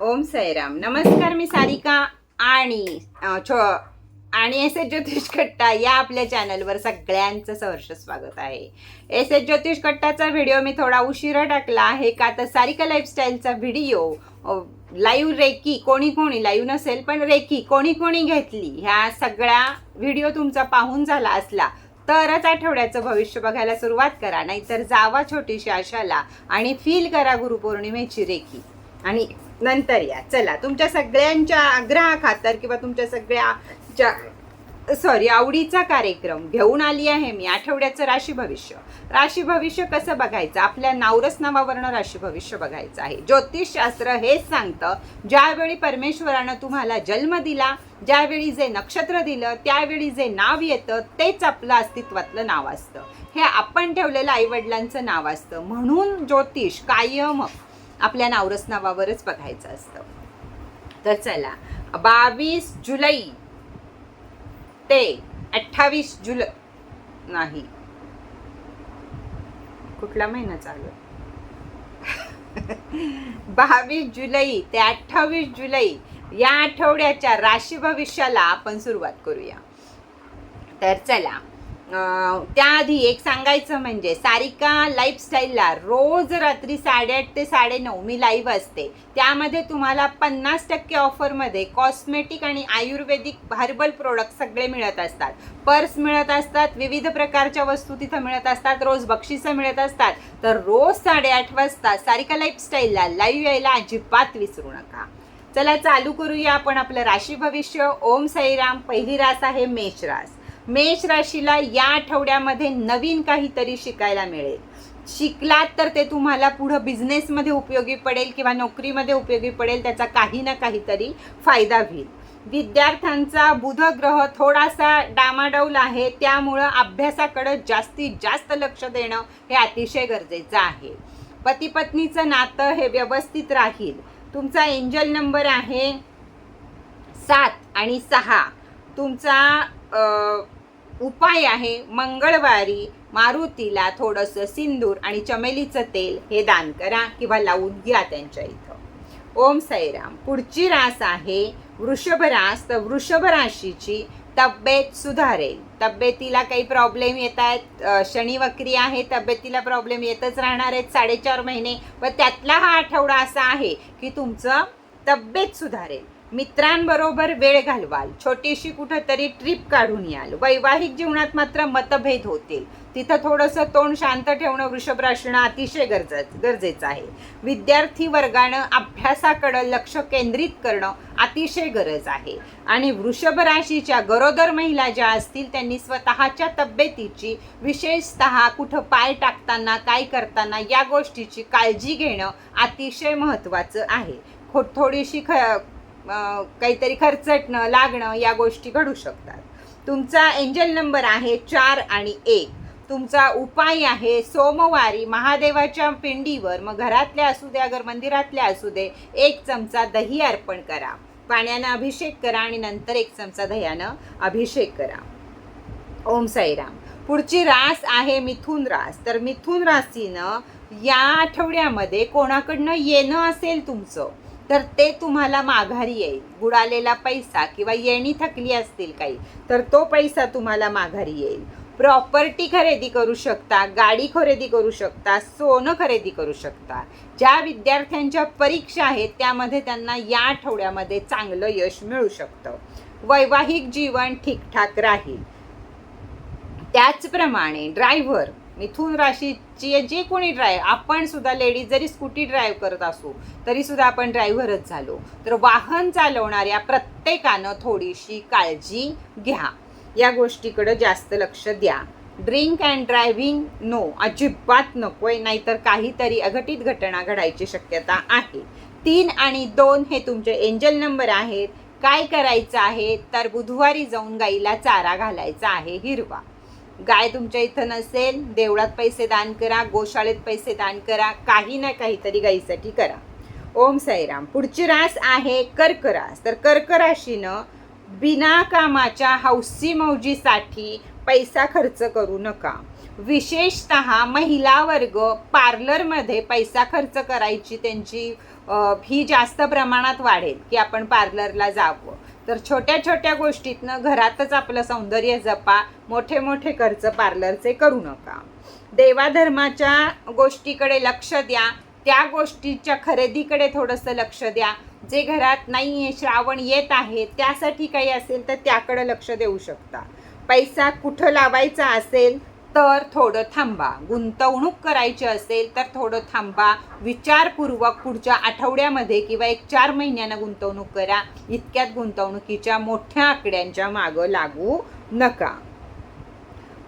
ओम साईराम नमस्कार मी सारिका आणि छो आणि एस एस ज्योतिष कट्टा या आपल्या चॅनलवर सगळ्यांचं सहर्ष स्वागत आहे. एस एस ज्योतिष कट्टाचा व्हिडिओ मी थोडा उशिरा टाकला आहे का तर सारिका लाईफस्टाईलचा व्हिडिओ लाईव्ह रेकी कोणी कोणी लाईव्ह नसेल पण रेकी कोणी कोणी घेतली ह्या सगळ्या व्हिडिओ तुमचा पाहून झाला असला तरच आठवड्याचं भविष्य बघायला सुरुवात करा नाहीतर जावा छोटीशी आशाला आणि फील करा गुरुपौर्णिमेची रेखी आणि नंतर या. चला तुमच्या सगळ्यांच्या आग्रहाखातर किंवा तुमच्या सगळ्याच्या सॉरी आवडीचा कार्यक्रम घेऊन आली आहे मी आठवड्याचं राशी भविष्य. राशी भविष्य कसं बघायचं? आपल्या नावरस नावावरनं राशी भविष्य बघायचं आहे. ज्योतिषशास्त्र हेच सांगतं ज्यावेळी परमेश्वरानं तुम्हाला जन्म दिला ज्यावेळी जे नक्षत्र दिलं त्यावेळी जे नाव येतं तेच आपलं अस्तित्वातलं नाव असतं. हे आपण ठेवलेलं आईवडिलांचं नाव असतं. म्हणून ज्योतिष कायम आपल्या नावरस नावावरच बघायचं असतं. तर चला बावीस जुलै ते अठ्ठावीस जुलै नाही. कुठला महिना चालू बावीस जुलै ते अठ्ठावीस जुलै या आठवड्याच्या राशी भविष्याला आपण सुरुवात करूया. तर चला त्याआधी एक सांगायचं म्हणजे सारिका लाईफस्टाईलला रोज रात्री साडेआठ ते साडेनऊ मी लाईव्ह असते. त्यामध्ये तुम्हाला पन्नास टक्के ऑफरमध्ये कॉस्मेटिक आणि आयुर्वेदिक हर्बल प्रोडक्ट सगळे मिळत असतात. पर्स मिळत असतात विविध प्रकारच्या वस्तू तिथं मिळत असतात रोज बक्षिसं मिळत असतात. तर रोज साडेआठ वाजता सारिका लाईफस्टाईलला लाईव्ह यायला अजिबात विसरू नका. चला चालू करूया आपण आपलं राशी भविष्य. ओम साईराम पहिली रास आहे मेष रास. मेष राशीला या आठवड्यामध्ये नवीन काहीतरी शिकायला मिळेल. शिकलात तर ते तुम्हाला पुढं बिझनेसमध्ये उपयोगी पडेल किंवा नोकरीमध्ये उपयोगी पडेल त्याचा काही ना काहीतरी फायदा होईल. विद्यार्थ्यांचा बुध ग्रह थोडासा डामाडौल आहे त्यामुळं अभ्यासाकडं जास्तीत जास्त लक्ष देणं हे अतिशय गरजेचं आहे. पतीपत्नीचं नातं हे व्यवस्थित राहील. तुमचा एंजल नंबर आहे सात आणि सहा. तुमचा उपाय आहे मंगळवारी मारुतीला थोडंसं सिंदूर आणि चमेलीचं तेल हे दान करा किंवा लावून घ्या त्यांच्या इथं. ओम साईराम. पुढची रास आहे वृषभ रास तर वृषभ राशीची तब्येत सुधारेल. तब्येतीला काही प्रॉब्लेम येत आहेत अ, शनी वक्री आहे तब्येतीला प्रॉब्लेम येतच राहणार आहेत साडेचार महिने. व त्यातला हा आठवडा असा आहे की तुमचं तब्येत सुधारेल. मित्रांबरोबर वेळ घालवाल. छोटीशी कुठंतरी ट्रिप काढून याल. वैवाहिक जीवनात मात्र मतभेद होतील. तिथं थोडंसं तोंड शांत ठेवणं वृषभ राशीनं अतिशय गरज गरजेचं आहे. विद्यार्थी वर्गानं अभ्यासाकडं लक्ष केंद्रित करणं अतिशय गरज आहे. आणि वृषभ राशीच्या गरोदर महिला ज्या असतील त्यांनी स्वतःच्या तब्येतीची विशेषतः कुठं पाय टाकताना काय करताना या गोष्टीची काळजी घेणं अतिशय महत्त्वाचं आहे. खो थोडीशी ख काहीतरी खर्चटणं लागणं या गोष्टी घडू शकतात. तुमचा एंजल नंबर आहे चार आणि एक. तुमचा उपाय आहे सोमवारी महादेवाच्या पिंडीवर मग घरातल्या असू दे अगर मंदिरातल्या असू दे एक चमचा दही अर्पण करा. पाण्यानं अभिषेक करा आणि नंतर एक चमचा दह्यानं अभिषेक करा. ओम साईराम. पुढची रास आहे मिथुन रास. तर मिथुन राशीनं या आठवड्यामध्ये कोणाकडनं येणं असेल तुमचं? तर ते तुम्हाला माघारी येईल. बुडालेला पैसा किंवा येणी थकली असतील काही तर तो पैसा तुम्हाला माघारी येईल. प्रॉपर्टी खरेदी करू शकता गाडी खरेदी करू शकता सोनं खरेदी करू शकता. ज्या विद्यार्थ्यांच्या परीक्षा आहेत त्यामध्ये त्यांना या आठवड्यामध्ये चांगलं यश मिळू शकतं. वैवाहिक जीवन ठीकठाक राहील. त्याचप्रमाणे ड्रायव्हर मिथुन राशीची जे कोणी ड्राईव्ह आपण सुद्धा लेडीज जरी स्कूटी ड्राईव्ह करत असू तरी सुद्धा आपण ड्रायव्हरच झालो. तर वाहन चालवणाऱ्या प्रत्येकानं थोडीशी काळजी घ्या. या गोष्टीकडं जास्त लक्ष द्या. ड्रिंक अँड ड्रायव्हिंग नो अजिबात नकोय नाहीतर काहीतरी अघटित घटना घडायची शक्यता आहे. तीन आणि दोन हे तुमचे एंजल नंबर आहेत. काय करायचं आहे? तर बुधवारी जाऊन गाईला चारा घालायचा आहे हिरवा. गाय तुमच्या इथं नसेल देवळात पैसे दान करा गोशाळेत पैसे दान करा काही ना काहीतरी गाईसाठी करा. ओम साईराम. पुढची रास आहे कर्क रास तर कर्क राशीनं बिना कामाच्या हौसी मौजीसाठी पैसा खर्च करू नका. विशेषत महिला वर्ग पार्लरमध्ये पैसा खर्च करायची त्यांची ही जास्त प्रमाणात वाढेल की आपण पार्लरला जावं. तर छोट्या छोट्या गोष्टीतनं घरातच आपलं सौंदर्य जपा मोठे मोठे खर्च पार्लरचे करू नका. देवाधर्माच्या गोष्टीकडे लक्ष द्या त्या गोष्टीच्या खरेदीकडे थोडंसं लक्ष द्या. जे घरात नाही आहे श्रावण येत आहे त्यासाठी काही असेल तर त्याकडे लक्ष देऊ शकता. पैसा कुठं लावायचा असेल तर थोडं थांबा. गुंतवणूक करायची असेल तर थोडं थांबा. विचारपूर्वक पुढच्या आठवड्यामध्ये किंवा एक चार महिन्यानं गुंतवणूक करा. इतक्यात गुंतवणुकीच्या मोठ्या आकड्यांच्या मागं लागू नका.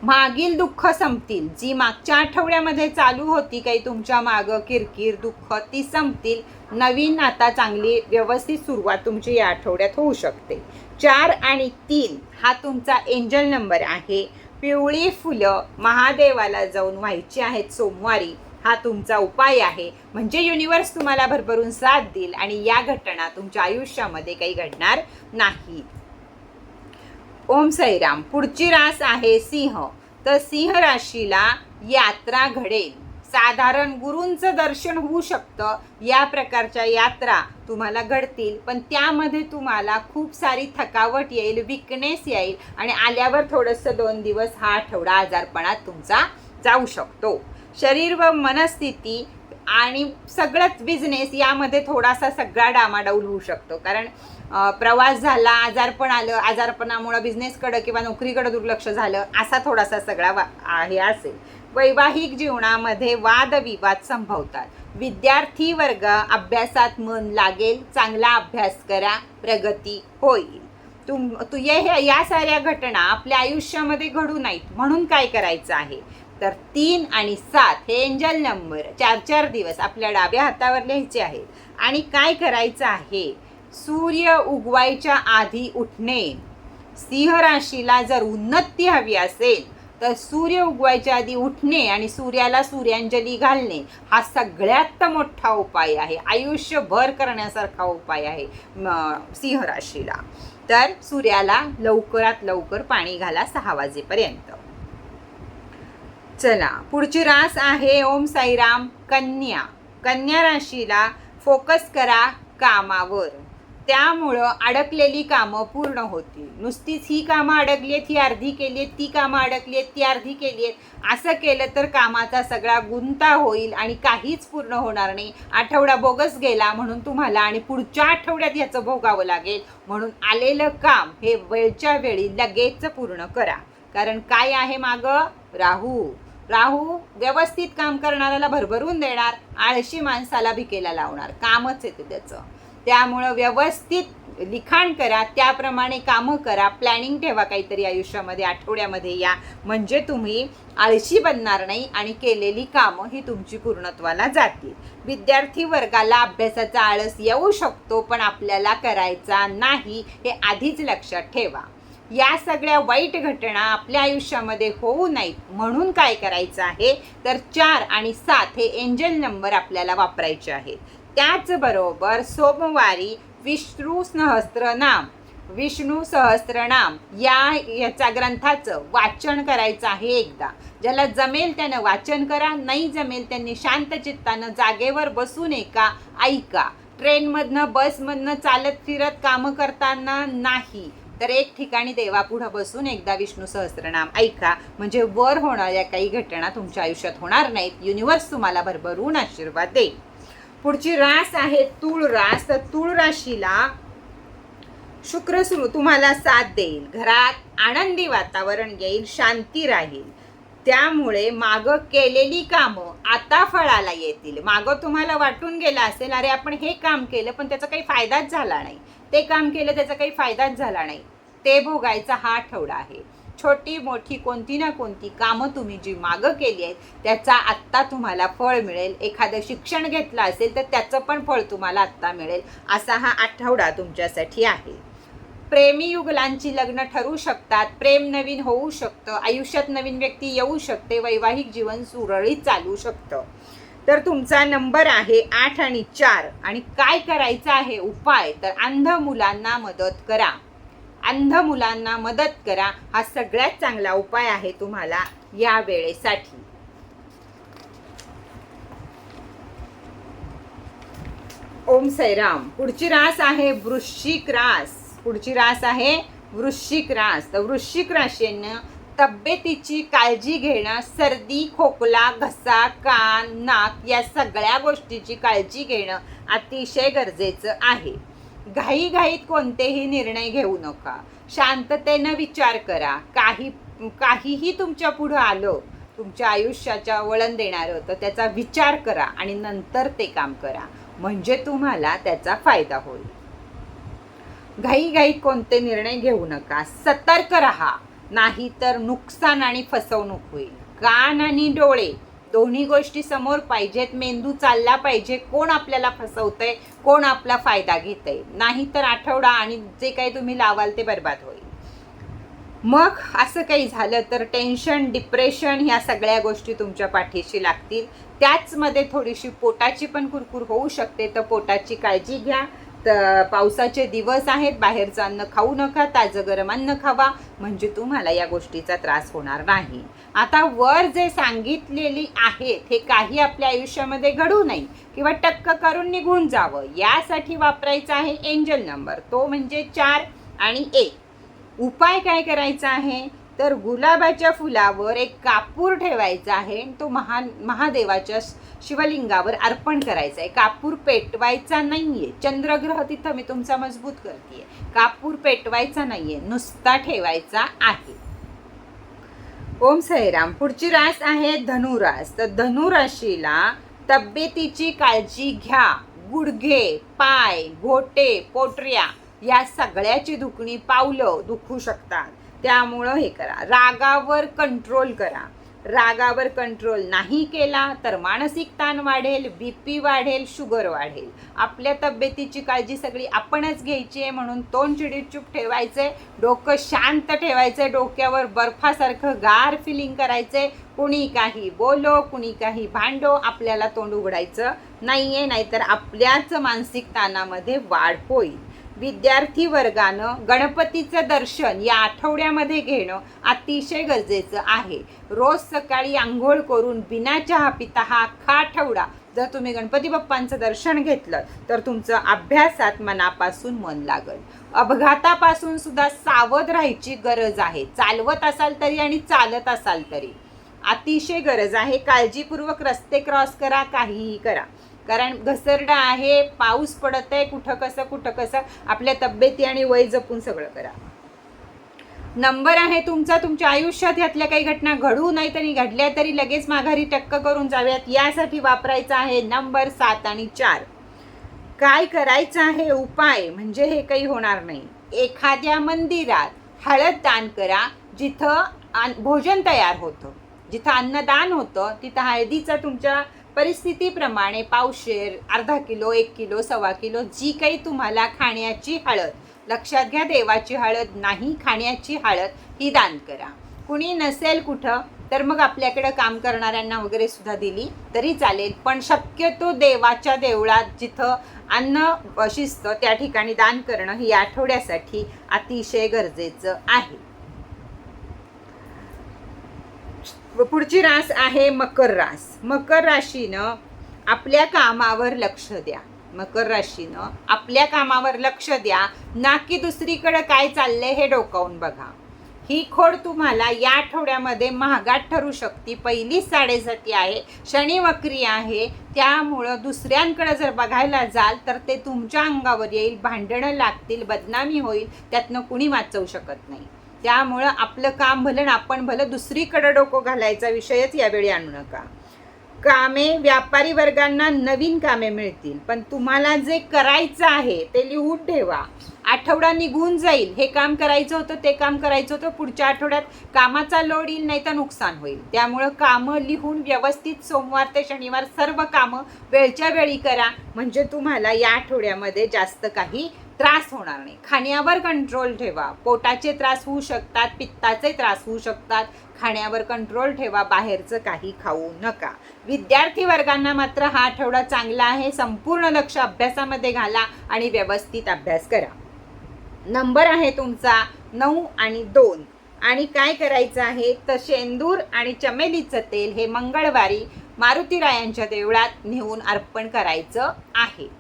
मागील दुःख संपतील. जी मागच्या आठवड्यामध्ये चालू होती काही तुमच्या मागं किरकिर दुःख ती संपतील. नवीन आता चांगली व्यवस्थित सुरुवात तुमची या आठवड्यात होऊ शकते. चार आणि तीन हा तुमचा एंजल नंबर आहे. पिवळी फुलं महादेवाला जाऊन व्हायची आहेत सोमवारी. हा तुमचा उपाय आहे. म्हणजे युनिवर्स तुम्हाला भरभरून साथ देईल आणि या घटना तुमच्या आयुष्यामध्ये काही घडणार नाही. ओम साईराम. पुढची रास आहे सिंह. तर सिंह राशीला यात्रा घडेल. साधारण गुरूंचं दर्शन होऊ शकतं. या प्रकारच्या यात्रा तुम्हाला घडतील. पण त्यामध्ये तुम्हाला खूप सारी थकावट येईल विकनेस येईल आणि आल्यावर थोडंसं दोन दिवस हा आठवडा आजारपणात तुमचा जाऊ शकतो. शरीर व मनस्थिती आणि सगळंच बिझनेस यामध्ये थोडासा सगळा डामाडौल होऊ शकतो. कारण प्रवास झाला आजारपण आलं आजारपणामुळं बिझनेसकडं किंवा नोकरीकडं दुर्लक्ष झालं असा थोडासा सगळा वा हे असेल. वैवाहिक जीवनामध्ये वादविवाद संभवतात. विद्यार्थी वर्ग अभ्यासात मन लागेल चांगला अभ्यास करा प्रगती होईल. तुम तू ये हे या साऱ्या घटना आपल्या आयुष्यामध्ये घडू नाहीत म्हणून काय करायचं आहे? तर तीन आणि सात हे एंजल नंबर चार चार दिवस आपल्या डाव्या हातावर लिहायचे आहेत. आणि काय करायचं आहे? सूर्य उगवायच्या आधी उठणे. सिंह राशीला जर उन्नती हवी असेल तर सूर्य उगवायच्या आधी उठणे आणि सूर्याला सूर्यांजली घालणे हा सगळ्यात मोठा उपाय आहे. आयुष्यभर करण्यासारखा उपाय आहे सिंह राशीला. तर सूर्याला लवकरात लवकर पाणी घाला सहा वाजेपर्यंत. चला पुढची रास आहे ओम साईराम कन्या. कन्या राशीला फोकस करा कामावर. त्यामुळं अडकलेली कामं पूर्ण होतील. नुसतीच ही कामं अडकली आहेत ही अर्धी केली आहेत ती कामं अडकली आहेत ती अर्धी केली आहेत असं केलं तर कामाचा सगळा गुंता होईल आणि काहीच पूर्ण होणार नाही. आठवडा बोगस गेला म्हणून तुम्हाला आणि पुढच्या आठवड्यात याचं भोगावं लागेल. म्हणून आलेलं काम हे वेळच्या वेळी लगेच पूर्ण करा. कारण काय आहे मागं? राहू. राहू व्यवस्थित काम करणाऱ्याला भरभरून देणार आळशी माणसाला भिकेला लावणार. कामच येते त्याचं. त्यामुळं व्यवस्थित लिखाण करा त्याप्रमाणे कामं करा प्लॅनिंग ठेवा काहीतरी आयुष्यामध्ये आठवड्यामध्ये या. म्हणजे तुम्ही आळशी बनणार नाही आणि केलेली कामं ही तुमची पूर्णत्वाला जातील. विद्यार्थी वर्गाला अभ्यासाचा आळस येऊ शकतो पण आपल्याला करायचा नाही हे आधीच लक्षात ठेवा. या सगळ्या वाईट घटना आपल्या आयुष्यामध्ये होऊ नयेत. म्हणून काय करायचं आहे? तर चार आणि सात हे एंजल नंबर आपल्याला वापरायचे आहेत. त्याचबरोबर सोमवारी विष्णू सहस्त्रनाम विष्णू सहस्त्रनाम या याच्या ग्रंथाचं वाचन करायचं आहे एकदा. ज्याला जमेल त्यानं वाचन करा नाही जमेल त्यांनी शांत चित्तानं जागेवर बसून एका ऐका. ट्रेनमधनं बसमधनं चालत फिरत कामं करताना नाही तर एक ठिकाणी देवापुढं बसून एकदा विष्णू सहस्त्रनाम ऐका. म्हणजे वर होणाऱ्या काही घटना तुमच्या आयुष्यात होणार नाहीत. युनिवर्स तुम्हाला भरभरून आशीर्वाद देईल. पुढची रास आहे तूळ रास. तर तूळ राशीला शुक्र सुरू तुम्हाला साथ देईल. घरात आनंदी वातावरण येईल शांती राहील. त्यामुळे मागं केलेली कामं आता फळाला येतील. मागं तुम्हाला वाटून गेलं असेल अरे आपण हे काम केलं पण त्याचा काही फायदाच झाला नाही. ते काम केलं त्याचा काही फायदाच झाला नाही. ते भोगायचा हा आठवडा आहे. छोटी मोठी कोणती ना कोणती कामं तुम्ही जी मागं केली आहेत त्याचा आत्ता तुम्हाला फळ मिळेल. एखादं शिक्षण घेतलं असेल तर त्याचं पण फळ तुम्हाला आत्ता मिळेल. असा हा आठवडा तुमच्यासाठी आहे. प्रेमी युगलांची लग्न ठरू शकतात. प्रेम नवीन होऊ शकतं. आयुष्यात नवीन व्यक्ती येऊ शकते. वैवाहिक जीवन सुरळीत चालू शकतं. तर तुमचा नंबर आहे आठ आणि चार. आणि काय करायचं आहे उपाय तर अंध मुलांना मदत करा. अंध मुलांना मदत करा हा सगळ्यात चांगला उपाय आहे तुम्हाला या वेळेसाठी. ओम सैराम. पुढची रास आहे वृश्चिक रास. पुढची रास आहे वृश्चिक रास. तर वृश्चिक राशीनं तब्येतीची काळजी घेणं सर्दी खोकला घसा कान नाक या सगळ्या गोष्टीची काळजी घेणं अतिशय गरजेचं आहे. घाईघाईत कोणतेही निर्णय घेऊ नका. शांततेनं विचार करा. काही काहीही तुमच्या पुढं आलं तुमच्या आयुष्याच्या वळण देणारं तर त्याचा विचार करा आणि नंतर ते काम करा. म्हणजे तुम्हाला त्याचा फायदा होईल. घाईघाईत कोणते निर्णय घेऊ नका. सतर्क राहा. नाहीतर नुकसान आणि फसवणूक होईल. कान आणि डोळे दोन्ही गोष्टी समोर पाहिजेत. मेंदू चालला पाहिजे. कोण आपल्याला फसवतंय? कोण आपला फायदा घेतंय? नाहीतर आठवडा आणि जे काही तुम्ही लावाल ते बर्बाद होईल. मग असं काही झालं तर टेन्शन डिप्रेशन ह्या सगळ्या गोष्टी तुमच्या पाठीशी लागतील. त्याचमध्ये थोडीशी पोटाची पण कुरकुर होऊ शकते. तर पोटाची काळजी घ्या. तर पावसाचे दिवस आहेत बाहेरचं अन्न खाऊ नका ताजं गरम अन्न खावा म्हणजे तुम्हाला या गोष्टीचा त्रास होणार नाही. आता वर जे सांगितलेली आहेत हे काही आपल्या आयुष्यामध्ये घडू नये किंवा टक्क करून निघून जावं यासाठी वापरायचा आहे एंजल नंबर तो म्हणजे चार आणि एक. उपाय काय करायचा आहे? तर गुलाबाच्या फुलावर एक कापूर ठेवायचा आहे तो महा महादेवाच्या शिवलिंगावर अर्पण करायचा आहे. कापूर पेटवायचा नाहीये. चंद्रग्रह तिथं मी तुमचा मजबूत करते कापूर पेटवायचा नाहीये. नुसता ठेवायचा आहे. ओम साईराम. पुढची रास आहे धनुरास. तर धनुराशीला तब्येतीची काळजी घ्या. गुडघे पाय घोटे पोटऱ्या या सगळ्याची दुखणी पावलं दुखू शकतात. त्यामुळं हे करा. रागावर कंट्रोल करा. रागावर कंट्रोल नाही केला तर मानसिक ताण वाढेल बी पी वाढेल शुगर वाढेल. आपल्या तब्येतीची काळजी सगळी आपणच घ्यायची आहे म्हणून तोंड चिडीचूप ठेवायचे डोकं शांत ठेवायचे डोक्यावर बर्फासारखं गार फिलिंग करायचंय कुणी काही बोलो कुणी काही भांडो आपल्याला तोंड उघडायचं नाही आहे नाहीतर आपल्याच मानसिक ताणामध्ये वाढ होईल. विद्यार्थी वर्गानं गणपतीचं दर्शन या आठवड्यामध्ये घेणं अतिशय गरजेचं आहे. रोज सकाळी आंघोळ करून बिना चहा पिता हा अख्खा आठवडा जर तुम्ही गणपती बाप्पांचं दर्शन घेतलं तर तुमचं अभ्यासात मनापासून मन लागल. अपघातापासून सुद्धा सावध राहायची गरज आहे. चालवत असाल तरी आणि चालत असाल तरी. अतिशय गरज आहे. काळजीपूर्वक रस्ते क्रॉस करा काहीही करा. कारण घसरडा आहे पाऊस पडत आहे कुठं कसं कुठं कसं आपल्या तब्येती आणि वय जपून सगळं करा. नंबर आहे तुमचा तुमच्या आयुष्यात यातल्या काही घटना घडू नाही तरी घडल्या तरी लगेच माघारी टक्क करून जाव्यात यासाठी वापरायचा आहे नंबर सात आणि चार. काय करायचं आहे? उपाय म्हणजे हे काही होणार नाही. एखाद्या मंदिरात हळद दान करा जिथं भोजन तयार होतं. जिथं अन्नदान होतं तिथं हळदीचा तुमच्या परिस्थितीप्रमाणे पावशेर अर्धा किलो एक किलो सव्वा किलो जी काही तुम्हाला खाण्याची हळद लक्षात घ्या देवाची हळद नाही खाण्याची हळद ही दान करा. कुणी नसेल कुठं तर मग आपल्याकडं काम करणाऱ्यांना वगैरे सुद्धा दिली तरी चालेल पण शक्यतो देवाच्या देवळात जिथं अन्न शिस्त त्या ठिकाणी दान करणं ही आठवड्यासाठी अतिशय गरजेचं आहे व पुढची रास आहे मकर रास. मकर राशीनं आपल्या कामावर लक्ष द्या. मकर राशीनं आपल्या कामावर लक्ष द्या. ना की दुसरीकडे काय चाललंय हे डोकावून बघा. ही खोड तुम्हाला या आठवड्यामध्ये महागात ठरू शकते. पहिली साडेसाती आहे शनी वक्री आहे. त्यामुळं दुसऱ्यांकडे जर बघायला जाल तर ते तुमच्या अंगावर येईल भांडणं लागतील बदनामी होईल. त्यातनं कुणी वाचवू शकत नाही. त्यामुळं आपलं काम भलं ना आपण भलं दुसरीकडं डोकं घालायचा विषयच यावेळी आणू नका. कामे व्यापारी वर्गांना नवीन कामे मिळतील पण तुम्हाला जे करायचं आहे ते लिहून ठेवा. आठवडा निघून जाईल हे काम करायचं होतं ते काम करायचं होतं पुढच्या आठवड्यात कामाचा लोड येईल नाही तर नुकसान होईल. त्यामुळं कामं लिहून व्यवस्थित सोमवार ते शनिवार सर्व कामं वेळच्या वेळी करा. म्हणजे तुम्हाला या आठवड्यामध्ये जास्त काही त्रास होणार नाही. खाण्यावर कंट्रोल ठेवा. पोटाचे त्रास होऊ शकतात पित्ताचे त्रास होऊ शकतात. खाण्यावर कंट्रोल ठेवा. बाहेरचं काही खाऊ नका. विद्यार्थी वर्गांना मात्र हा आठवडा चांगला आहे. संपूर्ण लक्ष अभ्यासामध्ये घाला आणि व्यवस्थित अभ्यास करा. नंबर आहे तुमचा नऊ आणि दोन. आणि काय करायचं आहे? तर शेंदूर आणि चमेलीचं तेल हे मंगळवारी मारुतीरायांच्या देवळात नेऊन अर्पण करायचं आहे.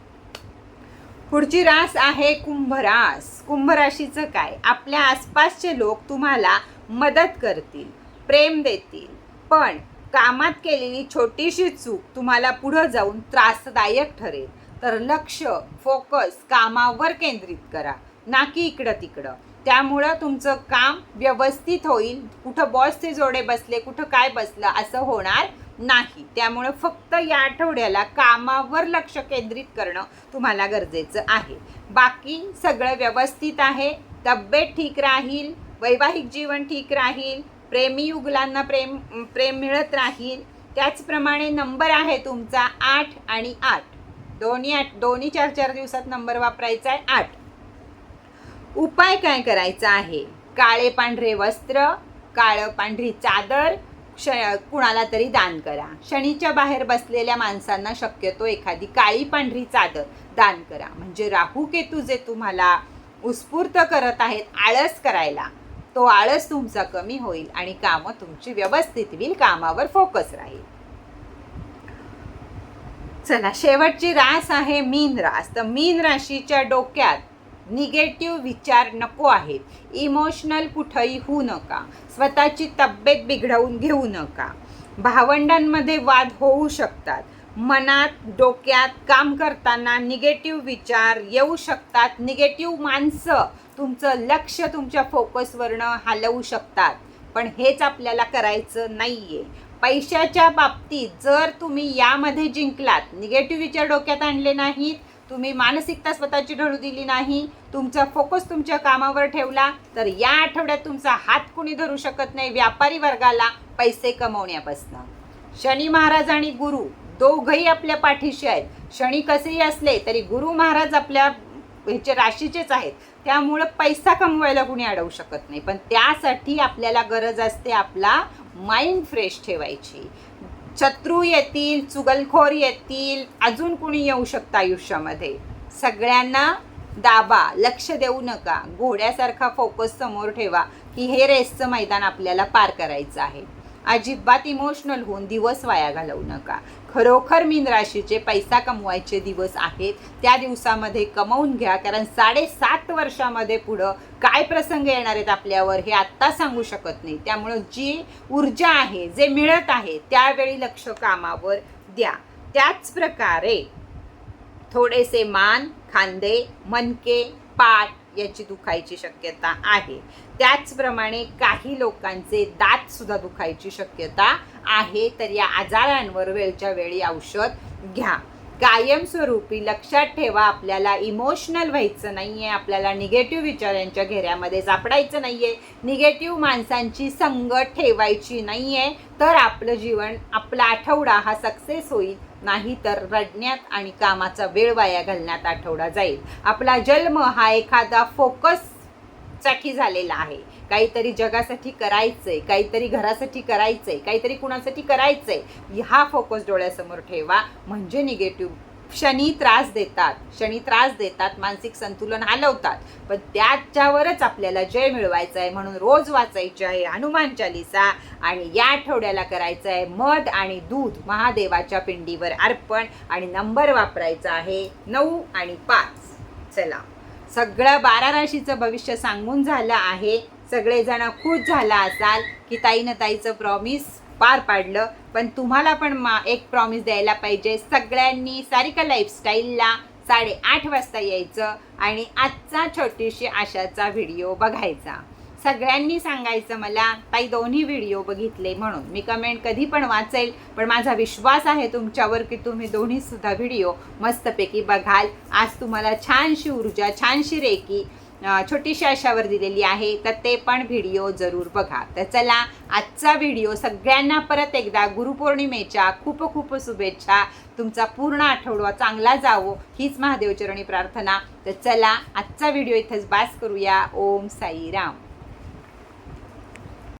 पुढची रास आहे कुंभरास कुंभराशीचं काय? आपल्या आसपासचे लोक तुम्हाला मदत करतील प्रेम देतील. पण कामात केलेली छोटीशी चूक तुम्हाला पुढं जाऊन त्रासदायक ठरेल. तर लक्ष फोकस कामावर केंद्रित करा. ना की इकडं तिकडं त्यामुळं तुमचं काम व्यवस्थित होईल. कुठं बॉसचे जोडे बसले कुठं काय बसलं असं होणार नाही. त्यामुळं फक्त या आठवड्याला कामावर लक्ष केंद्रित करणं तुम्हाला गरजेचं आहे. बाकी सगळं व्यवस्थित आहे. तब्येत ठीक राहील वैवाहिक जीवन ठीक राहील प्रेमी युगलांना प्रेम प्रेम मिळत राहील. त्याचप्रमाणे नंबर आहे तुमचा आठ आणि आठ. दोन्ही आठ दोन्ही चार चार दिवसात नंबर वापरायचा आहे आठ. उपाय काय करायचा आहे? काळे पांढरे वस्त्र काळं पांढरी चादर क्ष कुणाला तरी दान करा. शनीच्या बाहेर बसलेल्या माणसांना शक्यतो एखादी काळी पांढरी चादर दान करा. म्हणजे राहू केतू जे तुम्हाला उत्स्फूर्त करत आहेत आळस करायला तो आळस तुमचा कमी होईल आणि कामं तुमची व्यवस्थित होईल कामावर फोकस राहील. चला शेवटची रास आहे मीन रास. तर मीन राशीच्या डोक्यात निगेटिव्ह विचार नको आहेत. इमोशनल कुठंही होऊ नका. स्वतःची तब्येत बिघडवून घेऊ नका. भावंडांमध्ये वाद होऊ शकतात. मनात डोक्यात काम करताना निगेटिव्ह विचार येऊ शकतात. निगेटिव्ह माणसं तुमचं लक्ष तुमच्या फोकसवरनं हलवू शकतात. पण हेच आपल्याला करायचं नाही आहे पैशाच्या बाबतीत जर तुम्ही यामध्ये जिंकलात निगेटिव्ह विचार डोक्यात आणले नाहीत तुम्ही मानसिकता स्वतःची ढळू दिली नाही तुमचा फोकस तुमच्या कामावर ठेवला तर या आठवड्यात तुमचा हात कुणी धरू शकत नाही व्यापारी वर्गाला पैसे कमवण्यापासून. शनी महाराज आणि गुरु दोघही आपल्या पाठीशी आहेत. शनी कसेही असले तरी गुरु महाराज आपल्या ह्याचे राशीचेच आहेत. त्यामुळं पैसा कमवायला कुणी अडवू शकत नाही. पण त्यासाठी आपल्याला गरज असते आपला माइंड फ्रेश ठेवायची. शत्रू येतील चुगलखोर येतील अजून कुणी येऊ शकतं आयुष्यामध्ये? सगळ्यांना दाबा लक्ष देऊ नका. घोड्यासारखा फोकस समोर ठेवा की हे रेसचं मैदान आपल्याला पार करायचं आहे. अजिबात इमोशनल होऊन दिवस वाया घालवू नका. खरोखर मीन राशीचे पैसा कमवायचे दिवस आहेत. त्या दिवसामध्ये कमवून घ्या. कारण साडेसात वर्षामध्ये पुढं काय प्रसंग येणार आहेत आपल्यावर हे आत्ता सांगू शकत नाही. त्यामुळं जी ऊर्जा आहे जे मिळत आहे त्यावेळी लक्ष कामावर द्या. त्याच प्रकारे थोडेसे मान खांदे मनके पाठ याची दुखायची शक्यता आहे. त्याचप्रमाणे काही लोकांचे दात सुद्धा दुखायची शक्यता आहे. तर या आजारांवर वेळच्या वेळी औषध घ्या. कायमस्वरूपी लक्षात ठेवा आपल्याला इमोशनल व्हायचं नाही आहे आपल्याला निगेटिव्ह विचारांच्या घेऱ्यामध्ये सापडायचं नाही आहे निगेटिव्ह माणसांची संगत ठेवायची नाही आहे तर आपलं जीवन आपला आठवडा हा सक्सेस होईल नाही तर रडण्यात आणि कामाचा वेळ वाया घालण्यात आठवडा जाईल. आपला जन्म हा एखादा फोकससाठी झालेला आहे. काहीतरी जगासाठी करायचंय काहीतरी घरासाठी करायचंय काहीतरी कुणासाठी करायचंय. हा फोकस डोळ्यासमोर ठेवा. म्हणजे निगेटिव्ह शनी त्रास देतात. शनी त्रास देतात मानसिक संतुलन हलवतात. पण त्याच्यावरच आपल्याला जय मिळवायचं आहे म्हणून रोज वाचायचे आहे हनुमान चालिसा आणि या आठवड्याला करायचं आहे मध आणि दूध महादेवाच्या पिंडीवर अर्पण आणि नंबर वापरायचा आहे नऊ आणि पाच. चला. सगळं बारा राशीचं भविष्य सांगून झालं आहे. सगळेजण खुश झाला असाल की ताईनं ताईचं प्रॉमिस पार पाडलं. पण तुम्हाला पण मा एक प्रॉमिस द्यायला पाहिजे. सगळ्यांनी सारिका लाईफस्टाईलला साडेआठ वाजता यायचं आणि आजचा छोटीशी आशाचा व्हिडिओ बघायचा. सगळ्यांनी सांगायचं मला ताई दोन्ही व्हिडिओ बघितले म्हणून. मी कमेंट कधी पण वाचेल पण माझा विश्वास आहे तुमच्यावर की तुम्ही दोन्हीसुद्धा व्हिडिओ मस्तपैकी बघाल. आज तुम्हाला छानशी ऊर्जा छानशी रेकी छोटीशी अशावर दिलेली आहे तर ते पण व्हिडिओ जरूर बघा. तर चला आजचा व्हिडिओ सगळ्यांना परत एकदा गुरुपौर्णिमेच्या खूप खूप शुभेच्छा. तुमचा पूर्ण आठवडा चांगला जावो हीच महादेवचरणी प्रार्थना. तर चला आजचा व्हिडिओ इथंच बास करूया. ओम साईराम.